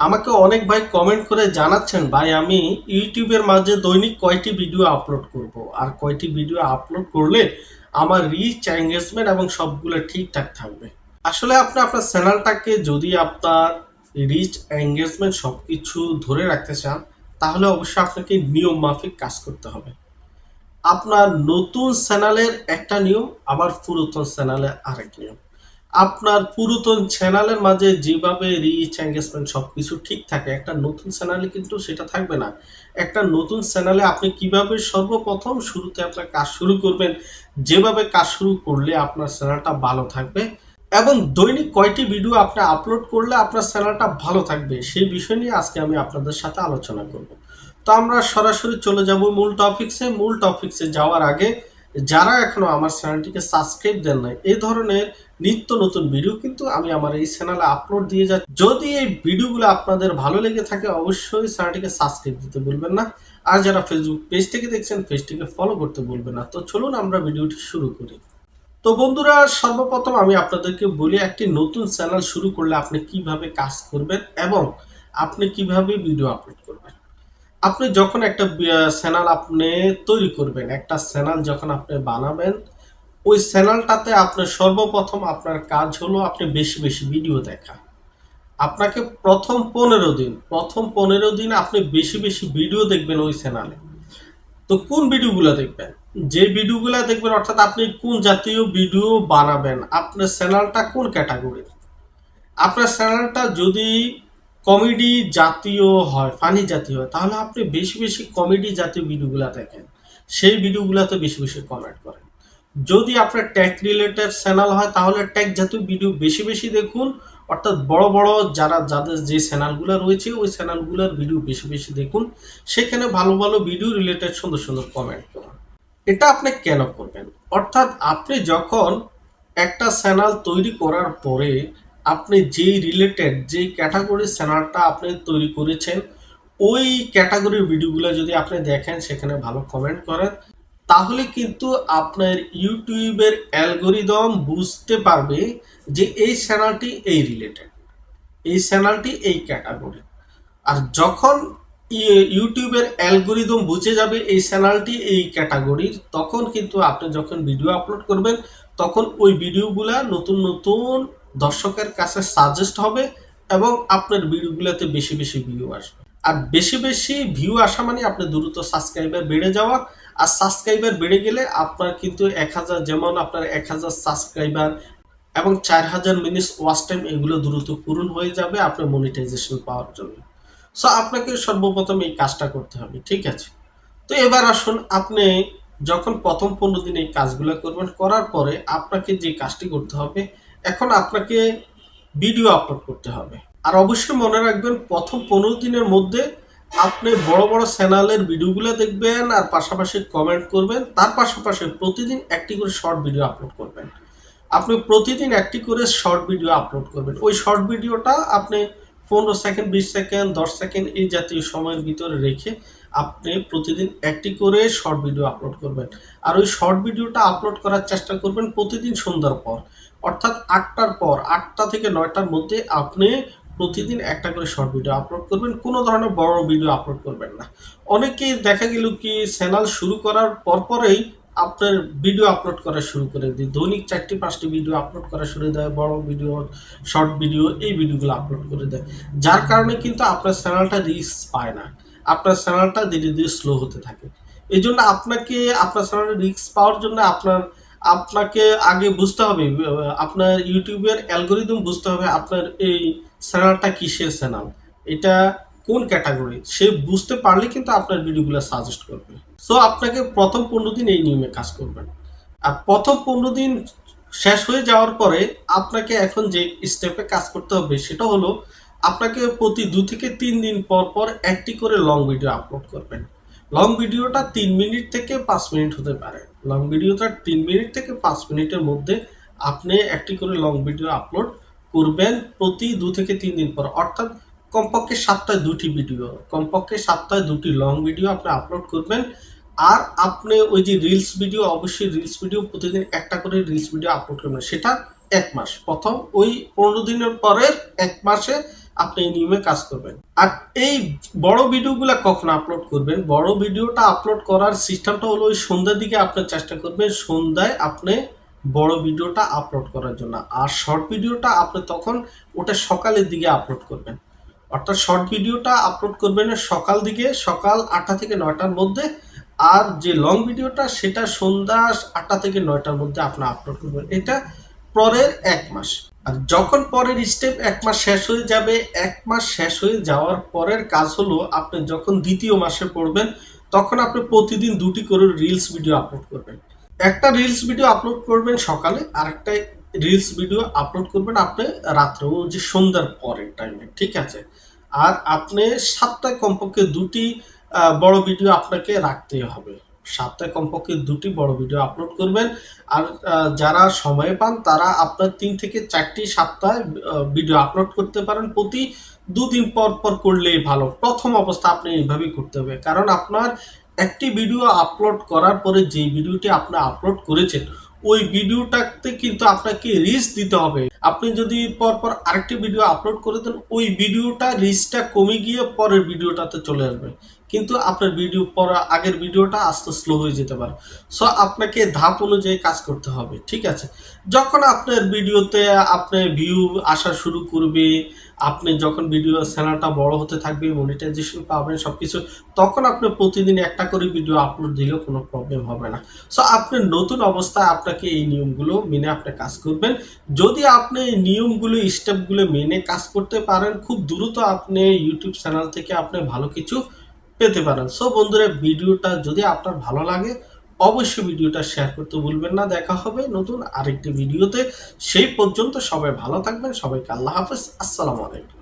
আমাকে অনেক ভাই কমেন্ট করে জানাচ্ছেন, ভাই, আমি ইউটিউবের মাঝে দৈনিক কয়টি ভিডিও আপলোড করব? আর কয়টি ভিডিও আপলোড করলে আমার রিচ এঙ্গেজমেন্ট এবং সবগুলো ঠিকঠাক থাকবে? আসলে আপনি আপনার চ্যানেলটাকে যদি আপনার রিচ এঙ্গেজমেন্ট সব কিছু ধরে রাখতে চান, তাহলে অবশ্যই আপনাকে নিয়ম মাফিক কাজ করতে হবে। আপনার নতুন চ্যানেলের একটা নিয়ম, আবার পুরাতন চ্যানেলের আরেক নিয়ম। আপনার পুরাতন চ্যানেলের মাঝে যেভাবে রিচ এঙ্গেজমেন্ট সব কিছু ঠিক থাকে, একটা নতুন চ্যানেলে কিন্তু সেটা থাকবে না। একটা নতুন চ্যানেলে আপনি কীভাবে সর্বপ্রথম শুরুতে আপনার কাজ শুরু করবেন, যেভাবে কাজ শুরু করলে আপনার চ্যানেলটা ভালো থাকবে এবং দৈনিক কয়টি ভিডিও আপনি আপলোড করলে আপনার চ্যানেলটা ভালো থাকবে, সেই বিষয় নিয়ে আজকে আমি আপনাদের সাথে আলোচনা করব। তো আমরা সরাসরি চলে যাব মূল টপিকসে মূল টপিকসে যাওয়ার আগে যারা এখনও আমার চ্যানেলটিকে সাবস্ক্রাইব দেন নাই, এই ধরনের নিত্য নতুন ভিডিও কিন্তু আমি আমার এই চ্যানেলে আপলোড দিয়ে যাচ্ছি। যদি এই ভিডিওগুলো আপনাদের ভালো লেগে থাকে, অবশ্যই চ্যানেলটিকে সাবস্ক্রাইব দিতে বলবেন না। আর যারা ফেসবুক পেজ থেকে দেখছেন পেজটিকে ফলো করতে ভুলবেন না। তো চলুন আমরা ভিডিওটি শুরু করি। তো বন্ধুরা, সর্বপ্রথম আমি আপনাদেরকে বলি, একটি নতুন চ্যানেল শুরু করলে আপনি কীভাবে কাজ করবেন এবং আপনি কীভাবে ভিডিও আপলোড করবেন? আপনি যখন একটা চ্যানেল আপনি তৈরি করবেন, একটা চ্যানেল যখন আপনি বানাবেন, ওই চ্যানেলটাতে আপনার সর্বপ্রথম আপনার কাজ হলো আপনি বেশি বেশি ভিডিও দেখা। আপনাকে প্রথম পনেরো দিন, প্রথম পনেরো দিন আপনি বেশি বেশি ভিডিও দেখবেন ওই চ্যানেলে। তো কোন ভিডিওগুলো দেখবেন? যে ভিডিওগুলো দেখবেন, অর্থাৎ আপনি কোন জাতীয় ভিডিও বানাবেন, আপনার চ্যানেলটা কোন ক্যাটাগরির? আপনার চ্যানেলটা যদি কমেডি জাতীয় হয় ফানি জাতীয় হয়, তাহলে আপনি বেশি বেশি কমেডি জাতীয় ভিডিওগুলো দেখেন। সেই ভিডিওগুলোতে বেশি বেশি কমেন্ট করেন। যদি আপনার ট্যাক রিলেটেড চ্যানেল হয়, তাহলে ট্যাগ জাতীয় ভিডিও বেশি বেশি দেখুন। অর্থাৎ বড় বড় যারা, যাদের যে চ্যানেলগুলো রয়েছে, ওই চ্যানেলগুলোর ভিডিও বেশি বেশি দেখুন। সেখানে ভালো ভালো ভিডিও রিলেটেড সুন্দর সুন্দর কমেন্ট করুন। এটা আপনি কেন করবেন? অর্থাৎ আপনি যখন একটা চ্যানেল তৈরি করার পরে আপনি যেই রিলেটেড যেই ক্যাটাগরির চ্যানেলটা আপনি তৈরি করেছেন, ওই ক্যাটাগরির ভিডিওগুলো যদি আপনি দেখেন, সেখানে ভালো কমেন্ট করেন, তাহলে কিন্তু আপনার ইউটিউবের অ্যালগোরিদম বুঝতে পারবে যে এই চ্যানেলটি এই রিলেটেড এই চ্যানেলটি এই ক্যাটাগরি আর যখন ইউটিউবের অ্যালগোরিদম বুঝে যাবে এই চ্যানেলটি এই ক্যাটাগরির তখন কিন্তু আপনি যখন ভিডিও আপলোড করবেন, তখন ওই ভিডিওগুলা নতুন নতুন দর্শকের কাছে সাজেস্ট হবে এবং আপনার ভিডিওগুলোতে বেশি বেশি ভিউ আসবে। আর বেশি বেশি ভিউ আসা মানে আপনার দ্রুত সাবস্ক্রাইবার বেড়ে যাওয়া আর সাবস্ক্রাইবার বেড়ে গেলে আপনার কিন্তু এক হাজার, যেমন আপনার এক হাজার সাবস্ক্রাইবার এবং চার হাজার মিনিটস ওয়াচ টাইম এগুলো দ্রুত পূরণ হয়ে যাবে আপনার মনিটাইজেশন পাওয়ার জন্য। সো আপনাকে সর্বপ্রথম এই কাজটা করতে হবে, ঠিক আছে? তো এবার আসুন, আপনি যখন প্রথম পনেরো দিন এই কাজগুলো করবেন, করার পরে আপনাকে যে কাজটি করতে হবে এখন আপনাকে ভিডিও আপলোড করতে হবে। আর অবশ্যই মনে রাখবেন, প্রথম পনেরো দিনের মধ্যে আপনি বড় বড় চ্যানেলের ভিডিওগুলো দেখবেন আর পাশাপাশি কমেন্ট করবেন। তার পাশাপাশি প্রতিদিন একটি করে শর্ট ভিডিও আপলোড করবেন। আপনি প্রতিদিন একটি করে শর্ট ভিডিও আপলোড করবেন। ওই শর্ট ভিডিওটা আপনি পনেরো সেকেন্ড, বিশ সেকেন্ড, দশ সেকেন্ড এই জাতীয় সময়ের ভিতরে রেখে আপনি প্রতিদিন একটি করে শর্ট ভিডিও আপলোড করবেন। আর ওই শর্ট ভিডিওটা আপলোড করার চেষ্টা করবেন প্রতিদিন সন্ধ্যার পর। অর্থাৎ আটটার পর, আটটা থেকে নয়টার মধ্যে আপনি প্রতিদিন একটা করে শর্ট ভিডিও আপলোড করবেন, কোনো ধরনের বড় ভিডিও আপলোড করবেন না। অনেকেই দেখা গেল কি চ্যানেল শুরু করার পরপরেই আপনার ভিডিও আপলোড করা শুরু করে দিই। দৈনিক চারটি, পাঁচটি ভিডিও আপলোড করা শুরু দেয়, বড় ভিডিও শর্ট ভিডিও এই ভিডিওগুলো আপলোড করে দেয়। যার কারণে কিন্তু আপনার চ্যানেলটা রিস্ক পায় না। আপনার চ্যানেলটা ধীরে ধীরে স্লো হতে থাকে। এই জন্য আপনাকে, আপনার চ্যানেলে রিস্ক পাওয়ার জন্য আপনার, আপনাকে আগে বুঝতে হবে, আপনার ইউটিউবের অ্যালগোরিদম বুঝতে হবে আপনার এই চ্যানেলটা কিসের চ্যানেল এটা কোন ক্যাটাগরি সে বুঝতে পারলে কিন্তু আপনার ভিডিওগুলো সাজেস্ট করবে। সো আপনাকে প্রথম পনেরো দিন এই নিয়মে কাজ করবেন। আর প্রথম পনেরো দিন শেষ হয়ে যাওয়ার পরে আপনাকে এখন যে স্টেপে কাজ করতে হবে সেটা হলো আপনাকে প্রতি দু থেকে তিন দিন পর পর একটি করে লং ভিডিও আপলোড করবেন। লং ভিডিওটা তিন মিনিট থেকে পাঁচ মিনিট হতে পারে। লং ভিডিওটা তিন মিনিট থেকে পাঁচ মিনিটের মধ্যে আপনি একটি করে লং ভিডিও আপলোড করবেন প্রতি দু থেকে তিন দিন পর। অর্থাৎ কমপক্ষে সপ্তাহে দুটি ভিডিও কমপক্ষে সপ্তাহে দুটি লং ভিডিও আপনি আপলোড করবেন। আর আপনি ওই যে রিলস ভিডিও অবশ্যই রিলস ভিডিও প্রতিদিন একটা করে রিলস ভিডিও আপলোড করবেন। সেটা এক মাস। প্রথম ওই পনেরো দিনের পরের এক মাসে আপনি এই নিয়মে কাজ করবেন। আর এই বড় ভিডিওগুলো কখন আপলোড করবেন? বড় ভিডিওটা আপলোড করার সিস্টেমটা হলো ওই সন্ধ্যার দিকে আপনি চেষ্টা করবেন সন্ধ্যায় আপনি বড় ভিডিওটা আপলোড করার জন্য। আর শর্ট ভিডিওটা আপনি তখন ওটা সকালের দিকে আপলোড করবেন। অর্থাৎ শর্ট ভিডিওটা আপলোড করবেন সকাল দিকে, সকাল আটটা থেকে নয়টার মধ্যে। আর যে লং ভিডিওটা সেটা সন্ধ্যা আটটা থেকে নয়টার মধ্যে আপনি আপলোড করবেন। এটা পরের এক মাস। আর যখন পরের স্টেপ এক মাস শেষ হয়ে যাবে, এক মাস শেষ হয়ে যাওয়ার পরের কাজ হলো, আপনি যখন দ্বিতীয় মাসে পড়বেন, তখন আপনি প্রতিদিন দুটি করে রিলস ভিডিও আপলোড করবেন। একটা রিলস ভিডিও আপলোড করবেন সকালে আর একটা রিলস ভিডিও আপলোড করবেন আপনি রাত্রে যে সন্ধ্যার পরের টাইমে ঠিক আছে? আর আপনি সপ্তাহে কমপক্ষে দুটি বড় ভিডিও আপনাকে রাখতেই হবে। সপ্তাহে কমপক্ষে দুটি বড় ভিডিও আপলোড করবেন। আর যারা সময় পান, তারা আপনার তিন থেকে চারটি সপ্তাহে ভিডিও আপলোড করতে পারেন। প্রতি দুদিন পর পর করলেই ভালো। প্রথম অবস্থা আপনি এইভাবেই করতে হবে। কারণ আপনার একটি ভিডিও আপলোড করার পরে যে ভিডিওটি আপনি আপলোড করেছেন ওই ভিডিওটাতে কিন্তু আপনাকে রিচ দিতে হবে। আপনি যদি পরপর আরেকটি ভিডিও আপলোড করে দেন, ওই ভিডিওটা রিচটা কমে গিয়ে পরের ভিডিওটাতে চলে আসবে। কিন্তু আপনার ভিডিও পর আগের ভিডিওটা আস্তে স্লো হয়ে যেতে পারে। সো আপনাকে ধাপ অনুযায়ী কাজ করতে হবে, ঠিক আছে? যখন আপনার ভিডিওতে আপনি ভিউ আসা শুরু করবে, আপনি যখন ভিডিও চ্যানেলটা বড় হতে থাকবে মনিটাইজেশন পাবেন সব কিছু তখন আপনি প্রতিদিন একটা করে ভিডিও আপলোড দিলেও কোনো প্রবলেম হবে না। সো আপনার নতুন অবস্থায় আপনাকে এই নিয়মগুলো মেনে আপনি কাজ করবেন। যদি আপনি এই নিয়মগুলো স্টেপগুলো মেনে কাজ করতে পারেন, খুব দ্রুত আপনি ইউটিউব চ্যানেল থেকে আপনি ভালো কিছু পেতে পারেন। সো বন্ধুরা, ভিডিওটা যদি আপনার ভালো লাগে, অবশ্যই ভিডিওটা শেয়ার করতে ভুলবেন না। দেখা হবে নতুন আরেকটি ভিডিওতে। সেই পর্যন্ত সবাই ভালো থাকবেন। সবাইকে আল্লাহ হাফেজ। আসসালামু আলাইকুম।